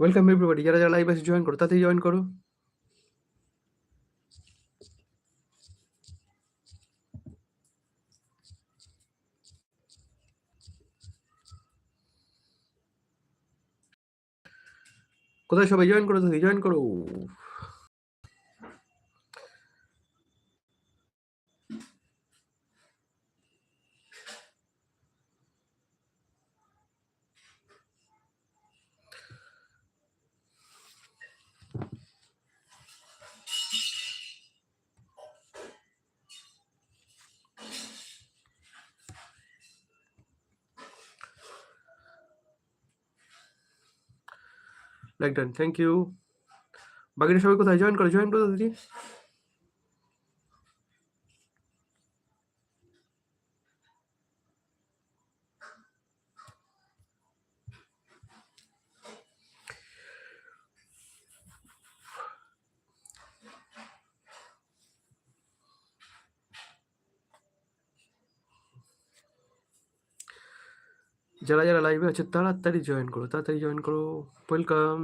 Welcome everybody যারা যারা live আছে জয়েন করো তাতেই জয়েন করো। কোথায় সবাই? জয়েন করো জয়েন করো। লাইক ডান থ্যাংক ইউ বাকিরা সবাই কোথায়? জয়েন করো জয়েন করো দিদি। যারা যারা লাইভে আছে, তাড়াতাড়ি জয়েন করো, তাড়াতাড়ি জয়েন করো। ওয়েলকাম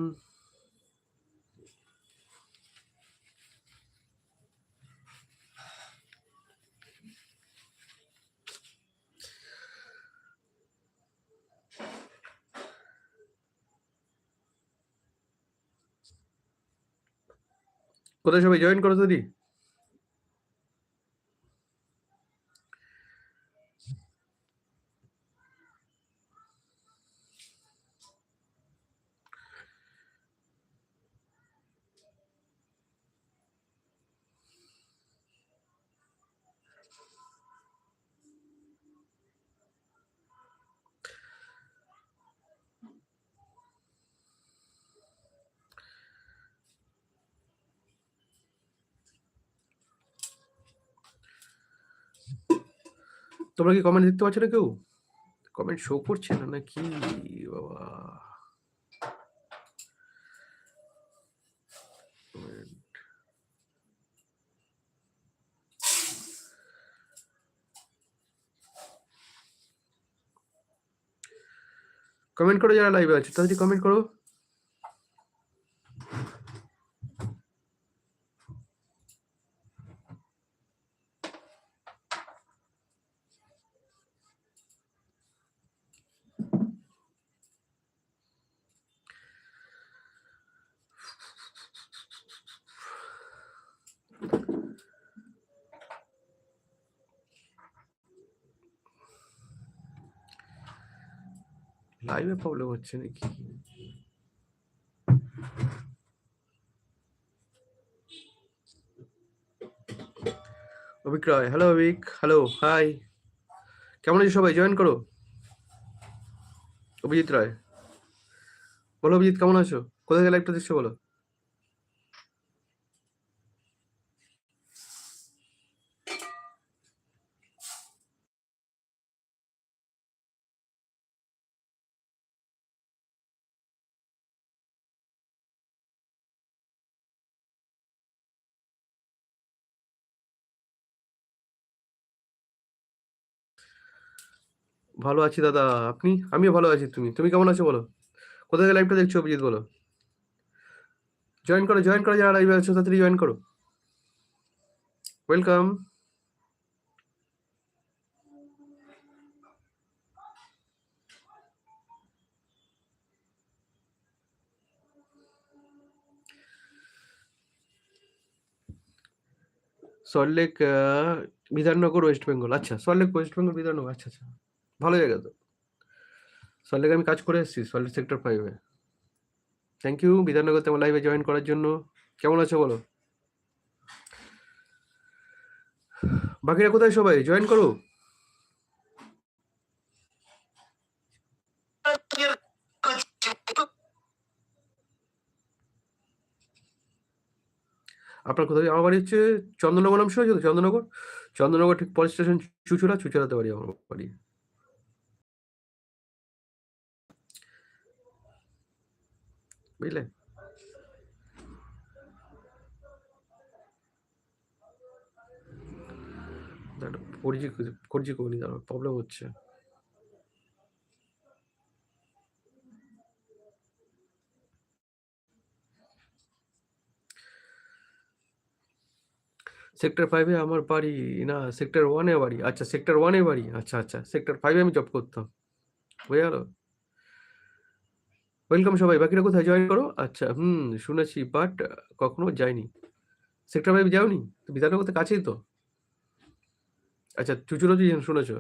কোথায় সবাই জয়েন করো দিদি? তোমরা কি কমেন্ট দেখতে পাচ্ছ না কেউ? কমেন্ট শো করছে না নাকি? বাবা। কমেন্ট করো যারা লাইভে আছে তাড়াতাড়ি কমেন্ট করো। লাইভে প্রবলেম হচ্ছে নাকি? Avik Roy hello Avik hello hi কেমন আছো সবাই? জয়েন করো। অভিজিৎ রায়। বলো অভিজিৎ, কেমন আছো? কোথায় গেলে একটা দেখছ বলো। ভালো আছি দাদা। আপনি? আমিও ভালো আছি, তুমি? তুমি কেমন আছো বলো? কোথায় গেলে লাইভটা দেখছ অভিজিৎ বলো? জয়েন করো জয়েন করো যারা লাইভে আছো, তাড়াতাড়ি জয়েন করো। ওয়েলকাম সল্টলেক বিধাননগর ওয়েস্ট বেঙ্গল আচ্ছা সল্টলেক ওয়েস্ট বেঙ্গল বিধাননগর। আচ্ছা আচ্ছা। ভালো জায়গা তো সল্টলেকে আমি কাজ করে এসেছি সল্টলেক সেক্টর ফাইভে থ্যাংক ইউ বিধাননগর তোমার লাইভে জয়েন করার জন্য। কেমন আছো বলো? বাকিরা কোথায় সবাই? জয়েন করো। আপনার কোথায়? আমার বাড়ি হচ্ছে চন্দ্রনগর নাম শুনেছো চন্দ্রনগর চন্দ্রনগর ঠিক পরের স্টেশন চুচুড়া, চুচুড়াতে বাড়ি আমার বাড়ি। বুঝলে four G four G company problem হচ্ছে। সেক্টর ফাইভে আমার বাড়ি, না সেক্টর ওয়ানে বাড়ি আচ্ছা সেক্টর ওয়ানে বাড়ি আচ্ছা আচ্ছা সেক্টর ফাইভে আমি জব করতাম। বুঝে গেল? ওয়েলকাম সবাই। বাকিরা কোথায়? জয়েন করো। আচ্ছা হুম, শুনেছি বাট কখনো যাইনি। সেক্টর ফাইভ যাওনি? তো বিধাননগর কাছেই তো। আচ্ছা চুচুড়ো যে শুনেছ।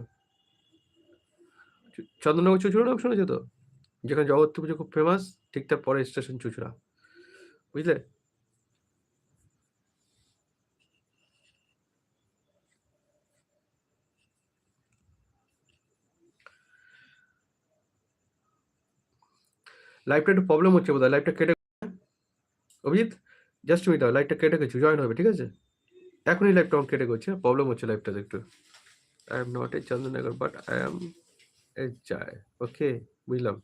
চন্দননগর চুচুড়ো নাম শুনেছো তো? যেখানে জগৎপুর পুজো খুব ফেমাস ঠিক তার পরে স্টেশন চুচুড়া। বুঝলে? লাইভটা একটু প্রবলেম হচ্ছে বোধহয় লাইভটা কেটে অভিজিৎ জাস্ট মিনিট লাইভটা কেটে গেছে জয়েন হবে, ঠিক আছে? এখনই লাইভটা আমার কেটে গেছে প্রবলেম হচ্ছে লাইভটাতে একটু। I am not a Chandannagar but I am a chai okay বুঝলাম।